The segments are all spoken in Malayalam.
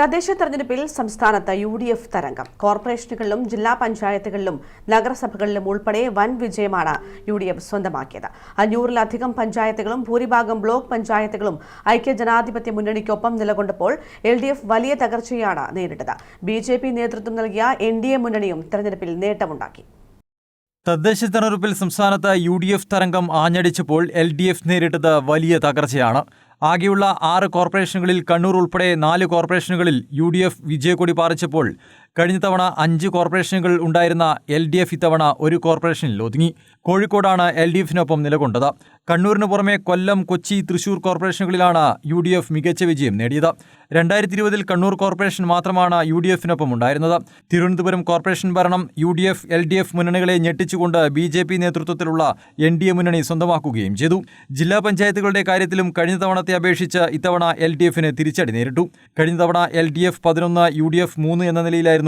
തദ്ദേശ തെരഞ്ഞെടുപ്പിൽ സംസ്ഥാനത്ത് യു ഡി എഫ് തരംഗം. കോർപ്പറേഷനുകളിലും ജില്ലാ പഞ്ചായത്തുകളിലും നഗരസഭകളിലും ഉൾപ്പെടെ വൻ വിജയമാണ് യു ഡി എഫ് സ്വന്തമാക്കിയത്. അഞ്ഞൂറിലധികം പഞ്ചായത്തുകളും ഭൂരിഭാഗം ബ്ലോക്ക് പഞ്ചായത്തുകളും ഐക്യ ജനാധിപത്യ മുന്നണിക്കൊപ്പം നിലകൊണ്ടപ്പോൾ എൽ ഡി എഫ് വലിയ തകർച്ചയാണ് നേരിട്ടത്. ബി ജെ പി നേതൃത്വം നൽകിയ എൻ ഡി എ മുന്നണിയും തെരഞ്ഞെടുപ്പിൽ നേട്ടമുണ്ടാക്കി. തദ്ദേശ തെരഞ്ഞെടുപ്പിൽ സംസ്ഥാനത്ത് യു ഡി എഫ് തരംഗം ആഞ്ഞടിച്ചപ്പോൾ എൽ ഡി എഫ് നേരിട്ടത് വലിയ തകർച്ചയാണ്. ആകെയുള്ള ആറ് കോർപ്പറേഷനുകളിൽ കണ്ണൂർ ഉൾപ്പെടെ നാല് കോർപ്പറേഷനുകളിൽ യു ഡി എഫ് വിജയക്കൊടി പാറിച്ചപ്പോൾ കഴിഞ്ഞ തവണ അഞ്ച് കോർപ്പറേഷനുകൾ ഉണ്ടായിരുന്ന എൽ ഡി എഫ് ഇത്തവണ ഒരു കോർപ്പറേഷനിൽ ഒതുങ്ങി. കോഴിക്കോടാണ് എൽ ഡി എഫിനൊപ്പം നിലകൊണ്ടത്. കണ്ണൂരിന് പുറമെ കൊല്ലം കൊച്ചി തൃശൂർ കോർപ്പറേഷനുകളിലാണ് യു ഡി എഫ് മികച്ച വിജയം നേടിയത്. രണ്ടായിരത്തി ഇരുപതിൽ കണ്ണൂർ കോർപ്പറേഷൻ മാത്രമാണ് യു ഡി എഫിനൊപ്പം ഉണ്ടായിരുന്നത്. തിരുവനന്തപുരം കോർപ്പറേഷൻ ഭരണം U D F L D F മുന്നണികളെ ഞെട്ടിച്ചുകൊണ്ട് ബി ജെ പി നേതൃത്വത്തിലുള്ള എൻ ഡി എ മുന്നണി സ്വന്തമാക്കുകയും ചെയ്തു. ജില്ലാ പഞ്ചായത്തുകളുടെ കാര്യത്തിലും കഴിഞ്ഞ തവണത്തെ അപേക്ഷിച്ച് ഇത്തവണ എൽ ഡി എഫിന് തിരിച്ചടി നേരിട്ടു. കഴിഞ്ഞ തവണ എൽ ഡി എഫ് പതിനൊന്ന് യു ഡി എഫ് മൂന്ന് എന്ന നിലയിലായിരുന്നു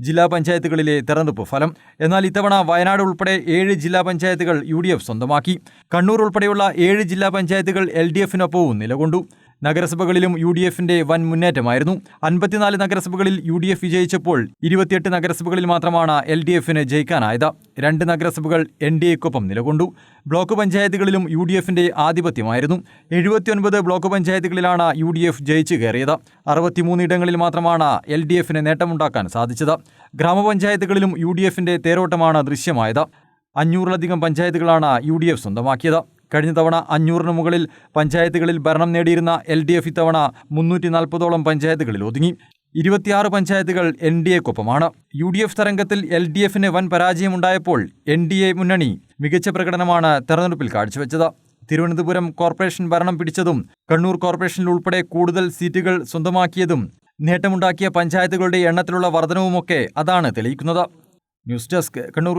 ജില്ലാ പഞ്ചായത്തുകളിലെ തെരഞ്ഞെടുപ്പ് ഫലം. എന്നാൽ ഇത്തവണ വയനാട് ഉൾപ്പെടെ ഏഴ് ജില്ലാ പഞ്ചായത്തുകൾ യു സ്വന്തമാക്കി. കണ്ണൂർ ഉൾപ്പെടെയുള്ള ഏഴ് ജില്ലാ പഞ്ചായത്തുകൾ എൽ ഡി എഫിനൊപ്പവും നിലകൊണ്ടു. നഗരസഭകളിലും യു ഡി എഫിന്റെ വൻ മുന്നേറ്റമായിരുന്നു. അൻപത്തിനാല് നഗരസഭകളിൽ യു ഡി എഫ് വിജയിച്ചപ്പോൾ ഇരുപത്തിയെട്ട് നഗരസഭകളിൽ മാത്രമാണ് എൽ ഡി എഫിന് ജയിക്കാനായത്. രണ്ട് നഗരസഭകൾ എൻ ഡി എക്കൊപ്പം നിലകൊണ്ടു. ബ്ലോക്ക് പഞ്ചായത്തുകളിലും യു ഡി എഫിന്റെ ആധിപത്യമായിരുന്നു. എഴുപത്തിയൊൻപത് ബ്ലോക്ക് പഞ്ചായത്തുകളിലാണ് യു ഡി എഫ് ജയിച്ചു കയറിയത്. അറുപത്തിമൂന്നിടങ്ങളിൽ മാത്രമാണ് എൽ ഡി എഫിന് നേട്ടമുണ്ടാക്കാൻ സാധിച്ചത്. ഗ്രാമപഞ്ചായത്തുകളിലും യു ഡി എഫിന്റെ തേരോട്ടമാണ് ദൃശ്യമായത്. അഞ്ഞൂറിലധികം പഞ്ചായത്തുകളാണ് യു ഡി എഫ് സ്വന്തമാക്കിയത്. കഴിഞ്ഞ തവണ അഞ്ഞൂറിന് മുകളിൽ പഞ്ചായത്തുകളിൽ ഭരണം നേടിയിരുന്ന എൽ ഡി എഫ് ഇത്തവണ മുന്നൂറ്റി നാൽപ്പതോളം പഞ്ചായത്തുകളിൽ ഒതുങ്ങി. ഇരുപത്തിയാറ് പഞ്ചായത്തുകൾ എൻ ഡി എക്കൊപ്പമാണ്. യു ഡി എഫ് തരംഗത്തിൽ എൽ ഡി എഫിന് വൻ പരാജയമുണ്ടായപ്പോൾ എൻ ഡി എ മുന്നണി മികച്ച പ്രകടനമാണ് തെരഞ്ഞെടുപ്പിൽ കാഴ്ചവെച്ചത്. തിരുവനന്തപുരം കോർപ്പറേഷൻ ഭരണം പിടിച്ചതും കണ്ണൂർ കോർപ്പറേഷനിൽ ഉൾപ്പെടെ കൂടുതൽ സീറ്റുകൾ സ്വന്തമാക്കിയതും നേട്ടമുണ്ടാക്കിയ പഞ്ചായത്തുകളുടെ എണ്ണത്തിലുള്ള വർധനവുമൊക്കെ അതാണ് തെളിയിക്കുന്നത്. News desk Kannur